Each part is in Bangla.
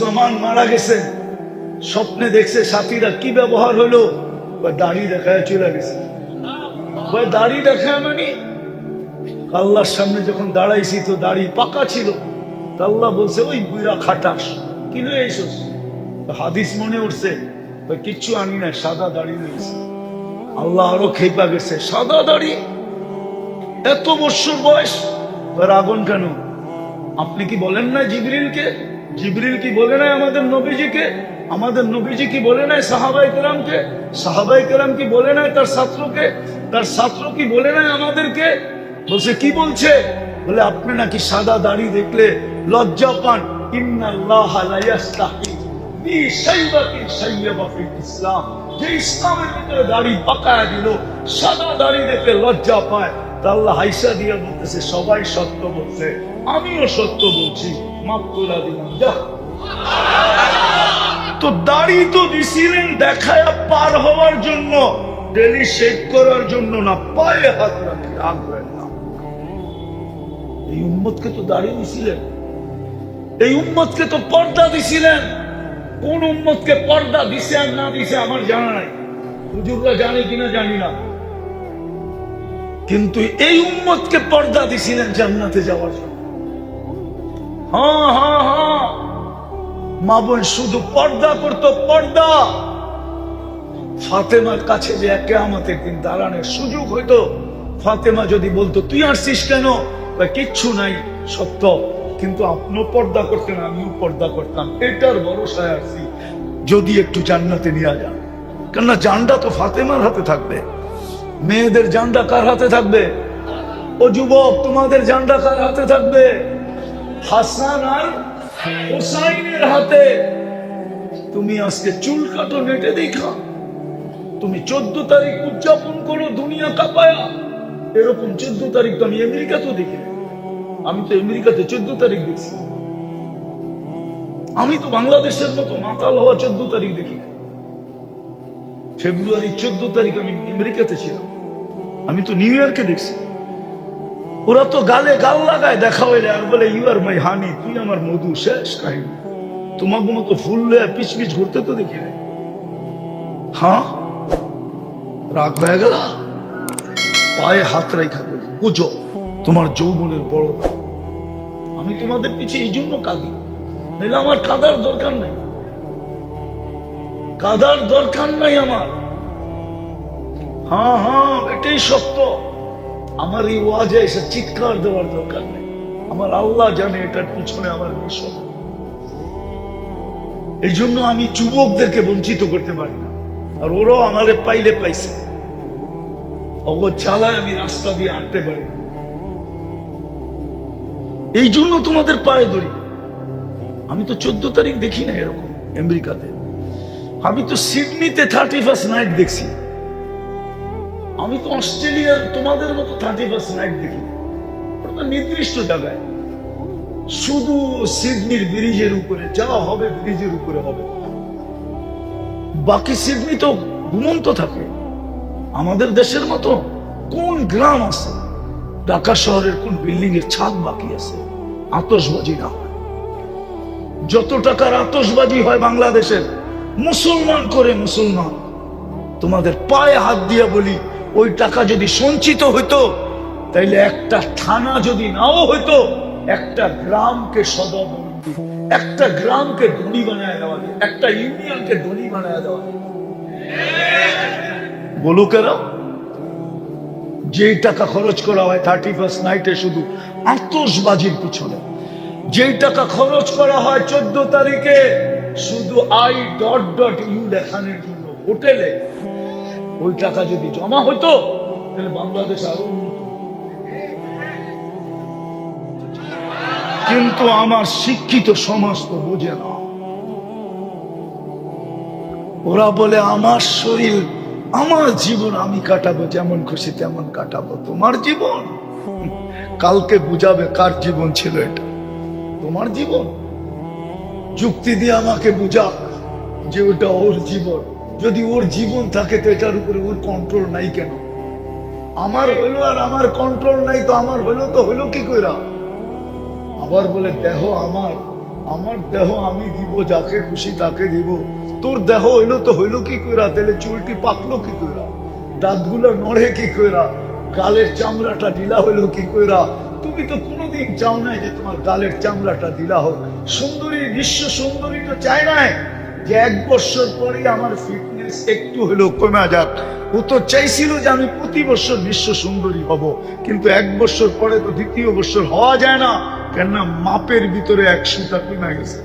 জমান মারা গেছে। স্বপ্নে দেখছে সাথীরা কি ব্যবহার হলো। দাড়ি দেখায় চলে গেছে। দাড়ি মানে আল্লাহর সামনে যখন দাঁড়াইছি তো দাড়ি পাকা ছিল। আল্লাহ বলছে, ওই বুড়া খাটাস, কি এসোস হাদিস মনে উঠছে কিচ্ছু আনি না সাদা দাড়ি রয়েছে আল্লাহ আরও খেপা গেছে, সাদা দাড়ি? এত বৎসর বয়স? আগুন কেন? আপনি কি বলেন না জিবরিলকে? জিবরিল কি বলে নাই আমাদের নবীজিকে? আমাদের নবীজি কি বলে নাই সাহাবাই কেরামকে? সাহাবাই কেরাম কি বলে নাই তার ছাত্রকে? তার ছাত্র কি বলে নাই আমাদেরকে? বলছে, কি বলছে? বলে, আপনি নাকি সাদা দাড়ি দেখলে লজ্জা পান। ইসলাম। যে ইসলামের দাড়ি সাদা দাড়ি দেখলে লজ্জা পায়। তা আল্লাহ দিয়ে বলতেছে, সবাই সত্য বলছে। আমিও সত্য বলছি, মাফ করে দিলাম, যা। তো দাড়ি তো দিছিলেন দেখায় পার হওয়ার জন্য, ডেলি শেভ করার জন্য না, পায়ে হাত রাখি রাখবেন এই উম্মতকে তো দাড়ি দিছিলেন। এই উম্মতকে তো পর্দা দিছিলেন। কোন উম্মতকে পর্দা দিছে আর না দিছে আমার জানা নাই। হুজুররা জানে কিনা জানি না। কিন্তু এই উম্মতকে পর্দা দিছিলেন জান্নাতে যাওয়ার জন্য। হ্যাঁ হ্যাঁ হ্যাঁ। মা বোন শুধু পর্দা করতো, পর্দা। ফাতেমার কাছে যে একে আমাদের দিন দাঁড়ানোর সুযোগ হইতো, ফাতেমা যদি বলতো, তুই আসছিস কেন? কিচ্ছু নাই, সত্য। কিন্তু আপনিও পর্দা করতেন, আমিও পর্দা করতাম। এটার ভরসায় আসছি যদি একটু জান্নাতে নিয়ে যান। কেননা জানটা তো ফাতেমার হাতে থাকবে। মেয়েদের জানটা কার হাতে থাকবে? ও যুবক, তোমাদের জানটা কার হাতে থাকবে? হাসান আর হোসাইনের হাতে। তুমি আজকে চুল কাটো, নেটে দেখা। তুমি চোদ্দ তারিখ উদযাপন করো দুনিয়া কাপায়া। এরকম চোদ্দ তারিখ তো আমি আমেরিকাতেও দেখি আমি তো আমেরিকাতে চোদ্দ তারিখ দেখছি। আমি তো বাংলাদেশের মতো মাতাল হওয়া চোদ্দ তারিখ দেখি ফেব্রুয়ারি চোদ্দ তারিখ আমি আমেরিকাতে ছিলাম। আমি তো নিউ ইয়র্কে দেখছি। ওরা তো গালে গাল লাগায়, দেখা হইলে আর বলে ইউ আর মাই হানি তুই আমার মধু, শেষ কাহিনী। তোমাকে মতো ফুল লয়ে পিছ পিছ ঘুরতে তো দেখি নাই। হ্যাঁ রাগ হয়ে গেল? পায়ে হাত রেখা বলি বুঝো, তোমার যৌবনের বড় আমি তোমাদের পিছিয়ে এই জন্য কাঁদি। নাহলে আমার কাদার দরকার নাই। কাদার দরকার নাই আমার। হ্যাঁ হ্যাঁ এটাই সত্য। আমার এই ওয়াজে এসে চিৎকার দেওয়ার দরকার নেই। আমার আল্লাহ জানে এটার পিছনে আমার মিশন। এই জন্য আমি যুবকদেরকে বঞ্চিত করতে পারি না। আর ওরাও আমারে পাইলে পাইছে। আমি রাস্তা দিয়ে আনতে পারি এই জন্য তোমাদের পায়ে ধরি। আমি তো চোদ্দ তারিখ দেখি না এরকম আমেরিকাতে। আমি তো সিডনিতে থার্টি ফার্স্ট নাইট দেখছি। আমি তো অস্ট্রেলিয়ার তোমাদের মতো থার্টি ফার্স্ট নাইট দেখি। ওটা নির্দিষ্ট জায়গায়। শুধু সিডনির ব্রিজের উপরে, যা হবে ব্রিজের উপরে হবে। বাকি সিডনি তো ঘুমন্ত থাকে। আমাদের দেশের মতো কোন গ্রাম আছে? ঢাকা শহরের কোন বিল্ডিং এর ছাদ বাকি আছে? আতসবাজি না হয়। যত টাকার আতসবাজি হয় বাংলাদেশের, মুসলমান করে মুসলমান। তোমাদের পায়ে হাত দিয়ে বলি ওই টাকা যদি সঞ্চিত হইতো, তাইলে একটা থানা যদি নাও হইতো, একটা গ্রামকে সদাবলম্বী একটা গ্রামকে ধনী বানায় দেওয়া যায় একটা ইউনিয়নকে ধনী বানায় দেওয়া যায় বলো কেন যেই টাকা খরচ করা হয় থার্টি ফার্স্ট নাইটে শুধু আতসবাজির পিছনে, যেই টাকা খরচ করা হয় চোদ্দ তারিখে শুধু আই ডট ডট ইউ দেখানোর জন্য হোটেলে ওই টাকা যদি জমা হতো, তাহলে বাংলাদেশ আরও। কিন্তু আমার শিক্ষিত সমাজ তো বোঝে না। ওরা বলে, আমার শরীর, আমার জীবন আমি কাটাবো, যেমন খুশি তেমন কাটাবো। তোমার জীবন? কালকে বুঝাবে কার জীবন ছিল এটা। তোমার জীবন? যুক্তি দিয়ে আমাকে বুঝা যে ওটা ওর জীবন। যদি ওর জীবন থাকে তো এটার উপরে ওর কন্ট্রোল নাই কেন? আমার হইল আর আমার কন্ট্রোল নাই তো আমার হইল তো হইল কি কইরা? আবার বলে, দেহ আমার আমার দেহ আমি দিব, যাকে খুশি তাকে দিব। তোর দেহ হইল তো হইল কি কইরা? তাহলে চুলটি পাকলো কি কইরা? দাঁতগুলো নড়ে কি কইরা? গালের চামড়াটা ঢিলা হইল কি কইরা? তুমি তো কোনোদিন চাও নাই যে তোমার গালের চামড়াটা ঢিলা হোক। সুন্দরী বিশ্ব সুন্দরী তো চায় নাই। এক বছর পরে আমার ফিটনেস একটু হলেও কমে যাক। ও তো চাইছিল যে আমি প্রতি বছর বিশ্ব সুন্দরী হব, কিন্তু এক বছর পরে তো দ্বিতীয় বছর হওয়া যায় না, কেননা মাপের ভিতরে এক সুতা কমে গেছে।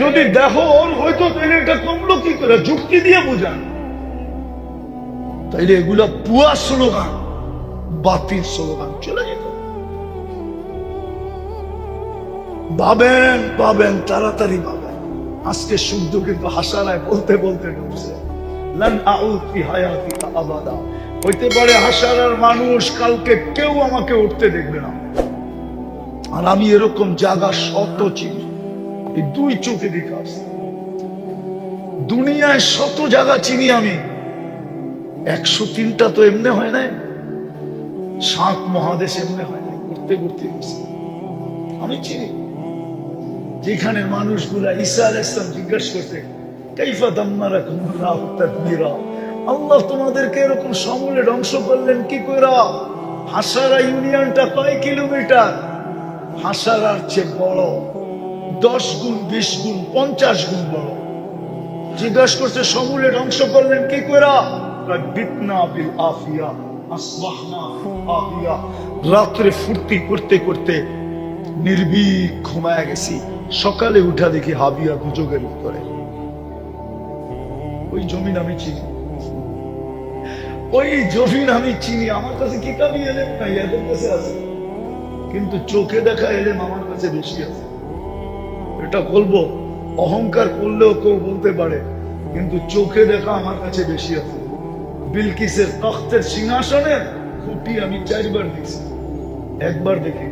যদি দেখো ওর হয়তো তাহলে এটা কমলো কি করে? যুক্তি দিয়ে বোঝান। তাইলে এগুলা পুয়া স্লোগান, বাতিল স্লোগান, চলে যেত। ভাবেন পাবেন তাড়াতাড়ি পাবেন আজকে শুদ্ধ কিন্তু হাসারায় বলতে বলতে আবাদা। হইতে পারে হাসারার মানুষ কালকে কেউ আমাকে উঠতে দেখবে না। আর আমি এরকম জায়গা শত চিনি। এই দুই চোখে দিকে দুনিয়ায় শত জায়গা চিনি আমি। একশো তিনটা তো এমনি হয় নাই। সাত মহাদেশ এমনি হয় নাই। ঘুরতে ঘুরতে আমি চিনি। যেখানে মানুষগুলা ঈসা আল ইসলাম জিজ্ঞেস করতে কাইফা দাম্মারা তাদমিরা আল্লাহ তোমাদেরকে এরকম সমূলে ধ্বংস করলেন কি কইরা? হাসারা ইউনিয়নটা কয় কিলোমিটার? হাসারার চেয়ে বড় দশ গুণ, বিশ গুণ, পঞ্চাশ গুণ বড়। জিজ্ঞাসা করছে সমূলে ধ্বংস করলেন কি কইরা? বিতনা বিল আফিয়া। রাত্রে ফুর্তি করতে করতে নির্ভীক ঘুমায় গেছি। সকালে উঠা দেখি হাবিয়া দুযোগের উত্তরে। ওই জমিন আমি চিনি। ওই জমিন আমি চিনি। আমার কাছে কিতাবই এলেম নাই, এদের কাছে আছে। কিন্তু চোখে দেখা এলেম আমার কাছে বেশি আছে। এটা বলব, অহংকার করলেও কেউ বলতে পারে, কিন্তু চোখে দেখা আমার কাছে বেশি আছে। বিলকিসের তখ্তের সিংহাসনের খুঁটি আমি চারবার দেখছি। একবার দেখি,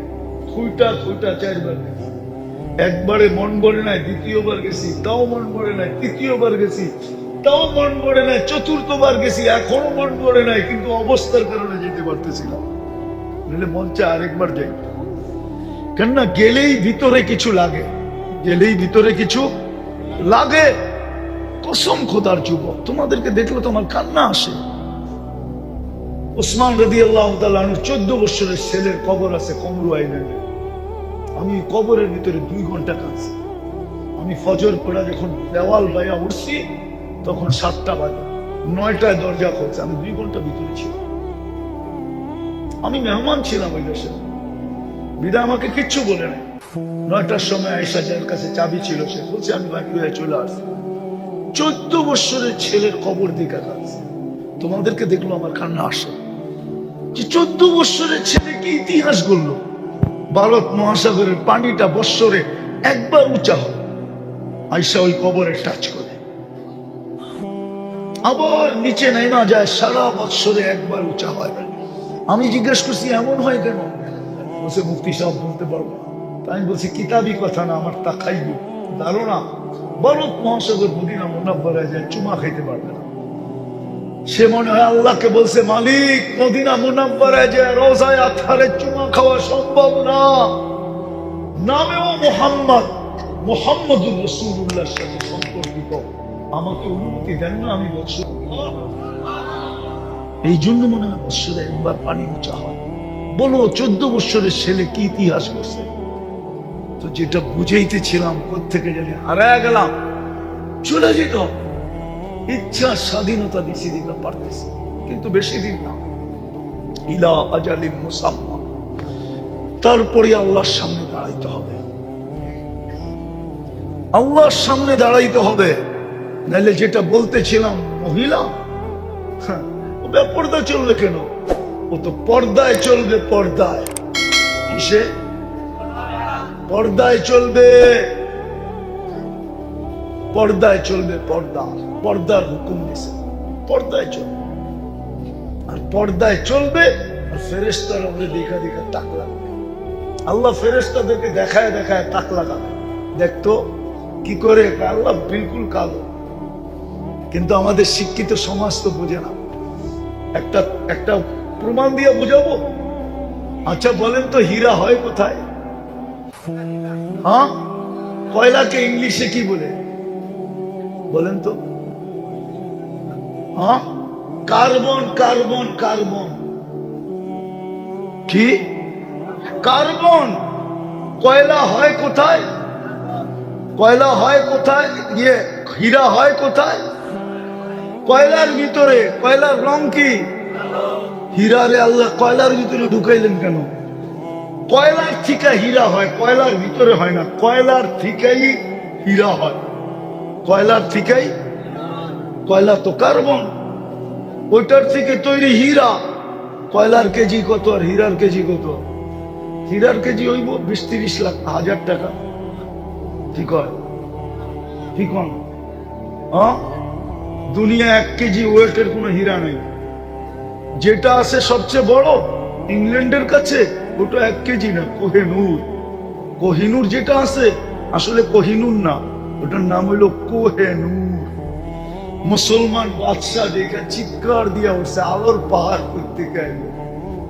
খুঁটা খুঁটা চারবার দেখি একবারে মন ভরে নাই, দ্বিতীয়বার গেছি, তাও মন ভরে নাই, তৃতীয়বার গেছি, তাও মন ভরে নাই, চতুর্থবার গেছি, এখনও মন ভরে নাই, কিন্তু অবস্থার কারণে যেতে পারতেছিলাম নইলে মন চায় আরেকবার যাই। গেলেই ভিতরে কিছু লাগে, গেলেই ভিতরে কিছু লাগে। কসম খোদার যুবক, তোমাদেরকে দেখলে তোমার কান্না আসে। ওসমান রদি আল্লাহ চোদ্দ বছরের ছেলের কবর আছে কমরু আইল্যান্ডে। আমি কবরের ভিতরে দুই ঘণ্টা কাঁদছি। আমি ফজর পড়া যখন দেওয়াল বাইয়া উঠছি, তখন সাতটা বাজে। নয়টায় দরজা খুলছে। আমি দুই ঘণ্টা ভিতরে ছিলাম। আমি মেহমান ছিলাম ওই দেশে। বিদা আমাকে কিচ্ছু বলে নাই। নয়টার সময় আয়সা যার কাছে চাবি ছিল, সে বলছে, আমি বাকি হয়ে চলে আসছি। চোদ্দ বৎসরের ছেলের কবর দিকে কাঁদছে। তোমাদেরকে দেখল আমার কান্না আসে। যে চোদ্দ বৎসরের ছেলে কি ইতিহাস করল ভারত মহাসাগরের পানিটা বৎসরে একবার উঁচা হয়। আইসা ওই কবরে টাচ করে। আবার নিচে নেমা যায়, সারা বৎসরে একবার উঁচা হয়। আমি জিজ্ঞেস করছি, এমন হয় কেন? বলছে মুক্তি সাহেব, বলতে পারব আমি বলছি, কিতাবি কথা না, আমার তা খাইব ধারণা, ভারত মহাসাগর, মদিনা মোনাব্বরে যায়, চুমা খাইতে পারবে না। সে মনে হয় আল্লাহকে বলছে, মালিক, মদিনা মুনাব্বরে যে রোজায় আথারে চুমা খাওয়া সম্ভব না। নামেও মোহাম্মদ রসুল্লাহর সাথে সম্পর্কিত। আমাকে অনুমতি দেন না, আমি এই জন্য মনে হয় বৎসরে একবার পানি উঁচা হয়। বলো, চোদ্দ বৎসরের ছেলে কি ইতিহাস করছে? তো যেটা বুঝাইতেছিলাম থেকে জানি হারায় গেলাম। চলে যেত। ইচ্ছা স্বাধীনতা বেশি দিতে পারতেছি কিন্তু বেশি দিন না। ইলা আজালিম মুসাম্মা। তারপরে আল্লাহর সামনে দাঁড়াইতে হবে। আল্লাহর সামনে দাঁড়াইতে হবে। নাহলে যেটা বলতেছিলাম মহিলা হ্যাঁ, ও চলবে কেন? ও তো পর্দায় চলবে পর্দায়। কিসে? পর্দায় চলবে। পর্দায় চলবে পর্দা। পর্দার হুকুম দিছে। পর্দায় চলবে। আর পর্দায় চলবে আর ফেরেস্তার আমাদের দেখা দেখা তাক লাগবে। আল্লাহ ফেরেস্তাদেরকে দেখায় দেখায় তাক লাগাবে। দেখতো কি করে? আল্লাহ বিলকুল কালো। কিন্তু আমাদের শিক্ষিত সমাজ তো বোঝে না। একটা একটা প্রমাণ দিয়ে বুঝাবো? আচ্ছা বলেন তো হীরা হয় কোথায়? হ্যাঁ? কয়লাকে ইংলিশে কি বলে? বলেন তো। Carbon carbon carbon. কি? কার্বন? কয়লা হয় কোথায়? কয়লা হয় কোথায়? ইয়ে হীরা হয় কোথায়? কয়লার ভিতরে, কয়লার রং কি? হীরারে আল্লাহ, কয়লার ভিতরে ঢুকাইলেন কেন? কয়লার থেকে হীরা হয়, কয়লার ভিতরে হয় না। কয়লার থেকেই হীরা হয়। কয়লার থেকেই কয়লা তো কার্বন। ওইটার থেকে তৈরি হীরা। কয়লার কেজি কত আর হীরার কেজি কত? হীরার কেজি হইব বিশ তিরিশ লাখ, হাজার টাকা। হয় ঠিক হন হ্যাঁ দুনিয়া এক কেজি ওয়েটের কোনো হীরা নেই। যেটা আছে সবচেয়ে বড় ইংল্যান্ডের কাছে, ওটা এক কেজি না, কোহেনুর। কোহিনুর যেটা আছে, আসলে কোহিনুর না, ওটার নাম হইল কোহেনুর। মুসলমান বাদশাহ দেখে চিৎকার দিয়ে উঠছে, আলোর পাহাড় করতে গেল।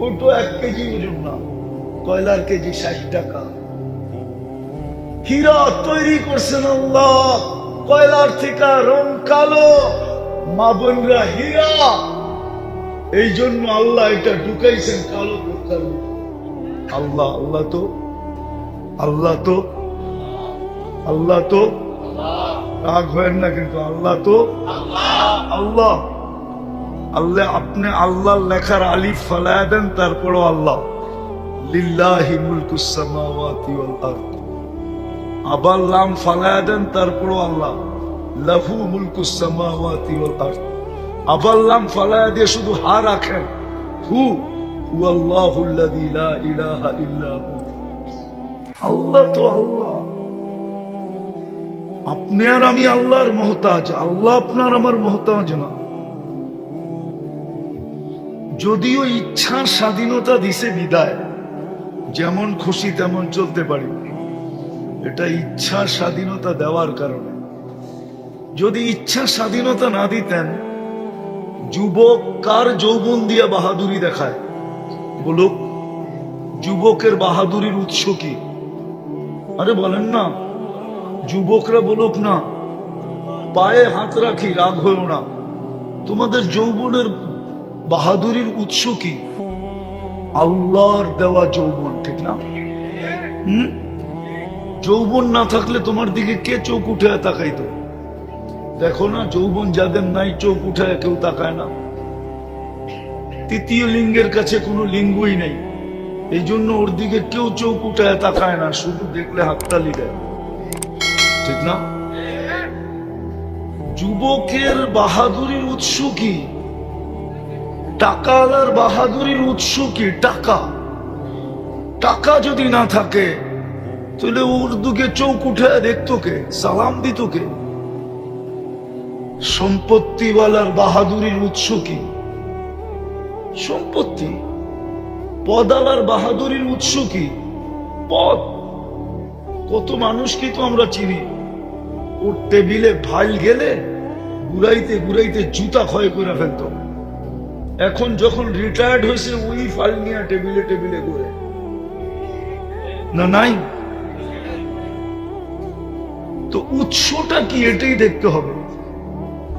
ও তো এক কেজি ওজন না, কয়লার কেজি ষাট টাকা। হীরা তৈরি করছেন আল্লাহ, কয়লার থেকে রং কালো, মা বোনরা হীরা। এই জন্য আল্লাহ এটা ঢুকাইছেন কালো করতে আল্লাহ আল্লাহ তো আল্লাহ তো আল্লাহ তো রাগ হয় না কিন্তু আল্লাহ তো। আল্লাহ। আল্লাহ আপনি আল্লাহ লেখার আলিফ ফালায় দেন, তারপরও আল্লাহ। লিল্লাহি মুলকুস সামাওয়াতি ওয়াল আরদ। আবার লাম দেন, তারপরও আল্লাহ। লাহু মুলকুস সামাওয়াতি ওয়াল আরদ। আবার লাম দিয়ে শুধু হা রাখেন। হু হু আল্লাহুল্লাযী লা ইলাহা ইল্লা হু আল্লাহ তো আল্লাহ। আপনি আর আমি আল্লাহর মহতাজ, আল্লাহ আপনার আমার মহতাজ না। যদিও ইচ্ছার স্বাধীনতা দিছে বিদায়, যেমন খুশি তেমন চলতে পারি। এটা ইচ্ছা স্বাধীনতা দেওয়ার কারণে। যদি ইচ্ছা স্বাধীনতা না দিতেন, যুবক কার যৌবন দিয়া বাহাদুরি দেখায়? বলুক, যুবকের বাহাদুরির উৎস কি? আরে বলেন না। যুবকরা বলুক না, পায়ে হাত রাখি, রাগ হয়েও না। তোমাদের যৌবনের বাহাদুরির উৎস কি? আল্লাহর দেওয়া যৌবন, ঠিক না? হুম? যৌবন না থাকলে তোমার দিকে কে চোখ উঠে তাকাইতো? দেখো না, যৌবন যাদের নাই, চোখ উঠে কেউ তাকায় না। তৃতীয় লিঙ্গের কাছে কোনো লিঙ্গই নেই। এই জন্য ওর দিকে কেউ চোখ উঠে তাকায় না, শুধু দেখলে হাততালি দেয়। ঠিক না? যুবকের বাহাদুরির উৎস কি? টাকাওয়ালার বাহাদুরির উৎস কি? টাকা। টাকা যদি না থাকে, তাহলে ওর দিকে চোখ উঠে দেখতো কে সালাম দিত কে সম্পত্তিওয়ালার বাহাদুরির উৎস কি? সম্পত্তি। পদালার বাহাদুরির উৎস কি? পদ কত মানুষকে তো আমরা চিনি। ওর টেবিলে ভাই গেলে ঘুরাইতে ঘুরাইতে জুতা ক্ষয় করে ফেলতো। এখন যখন রিটায়ার্ড হয়েছে ওই ফাইল নিয়ে টেবিলে টেবিলে ঘুরে। না, নাই? তো উৎসটা কি এটাই দেখতে হবে।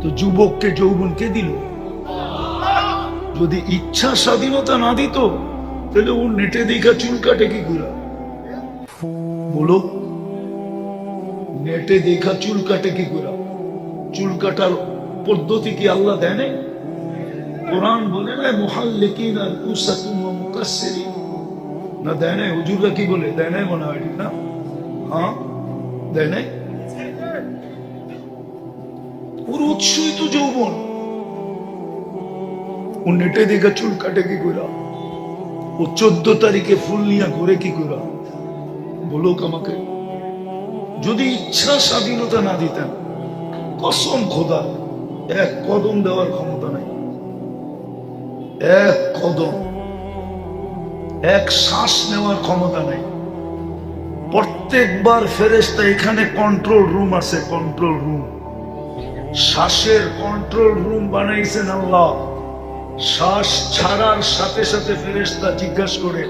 তো যুবককে যৌবন কে দিল। যদি ইচ্ছা স্বাধীনতা না দিত, তাহলে ও নেটে দেখা চুল কাটে কি করে? বলো। নেটে দেখা চুল কাটে কি করে? চুল কাটার পদ্ধতি কি আল্লাহ দেয়? কোরআন বলে না মুহাল্লিকিন আর কুসাতুম ওয়া মুকাসসিরিন। না দেয় নাই হুজুররা কি বলে? দেয় নাই মনে হয় না? হ্যাঁ? দেয় নাই ওর উৎসই তো যৌবন। ও নেটে দেখা চুল কাটে কি করে? ও চোদ্দ তারিখে ফুল নিয়ে ঘুরে কি করে? বলুক আমাকে। যদি ইচ্ছা স্বাধীনতা না দিতেন, কসম খোদা, এক কদম দেওয়ার ক্ষমতা নাই। এক কদম, এক শ্বাস নেওয়ার ক্ষমতা নাই। প্রত্যেকবার ফেরেস্তা এখানে কন্ট্রোল রুম আছে কন্ট্রোল রুম শ্বাসের কন্ট্রোল রুম বানাইছেন আল্লাহ। শ্বাস ছাড়ার সাথে সাথে ফেরেস্তা জিজ্ঞাসা করে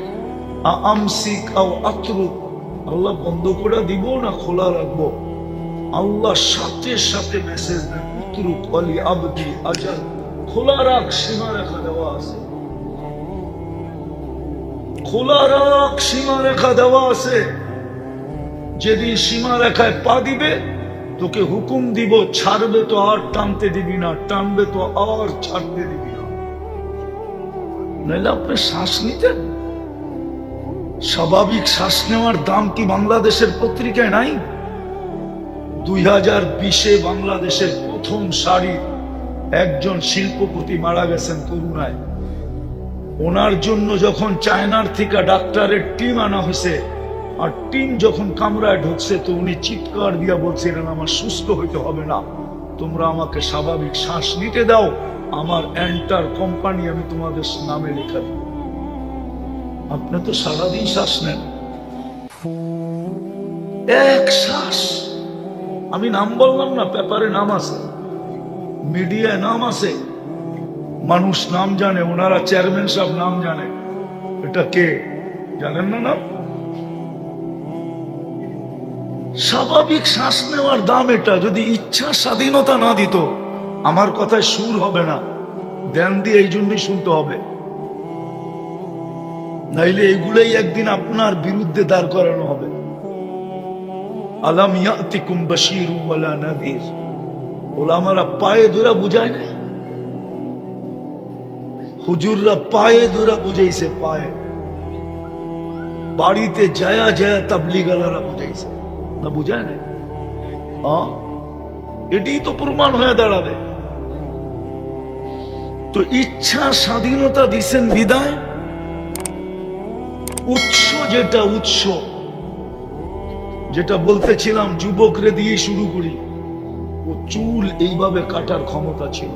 আমসিক আও আত্রুক? আল্লাহ বন্ধ করে দিব না খোলা রাখব? আল্লাহ সাথে সাথে মেসেজ দেন খোলা রাখ, সীমা রেখা দেওয়া আছে। খোলা রাখ, সীমা রেখা দেওয়া আছে। যেদিন সীমা রেখায় পা দিবে, তোকে হুকুম দিব, ছাড়বে তো আর টানতে দিবি না, টানবে তো আর ছাড়তে দিবি না। নাহলে আপনি শ্বাস নিতেন? স্বাভাবিক শ্বাস নেওয়ার দাম কি বাংলাদেশের পত্রিকায় নাই? দুই হাজার বিশে বাংলাদেশের প্রথম শাড়ি একজন শিল্পপতি মারা গেছেন করুণায়। ওনার জন্য যখন চায়নার থেকে ডাক্তারের টিম আনা হয়েছে, আর টিম যখন কামরায় ঢুকছে, তো উনি চিৎকার দিয়া বলছিলেন, আমার সুস্থ হইতে হবে না। তোমরা আমাকে স্বাভাবিক শ্বাস নিতে দাও। আমার এন্টার কোম্পানি আমি তোমাদের নামে লেখা দিব। আপনি তো সারাদিন শ্বাস নেন। এক শ্বাস। আমি নাম বললাম না, পেপারে নাম আছে, মিডিয়ায় নাম আছে। মানুষ নাম জানে, ওনারা চেয়ারম্যান সাহেব নাম জানে। এটা কে? জানেন না নাম? স্বাভাবিক শ্বাস নেওয়ার দাম এটা, যদি ইচ্ছা স্বাধীনতা না দিত, আমার কথায় সুর হবে না। ধ্যান দিয়ে এই জন্যই শুনতে হবে। নাইলে এগুলোই একদিন আপনার বিরুদ্ধে দাঁড় করানো হবে। পায়ে ধরে বাড়িতে যায়া যায়া তাবলিগালারা বুঝাইছে। না বুঝায় নাই? হ্যাঁ? এটাই তো প্রমাণ হয়ে দাঁড়াবে। তো ইচ্ছা স্বাধীনতা দিছেন বিদায়? যেটা উৎস যেটা বলতেছিলাম যুবকরে দিয়ে শুরু করি ও চুল এইভাবে কাটার ক্ষমতা ছিল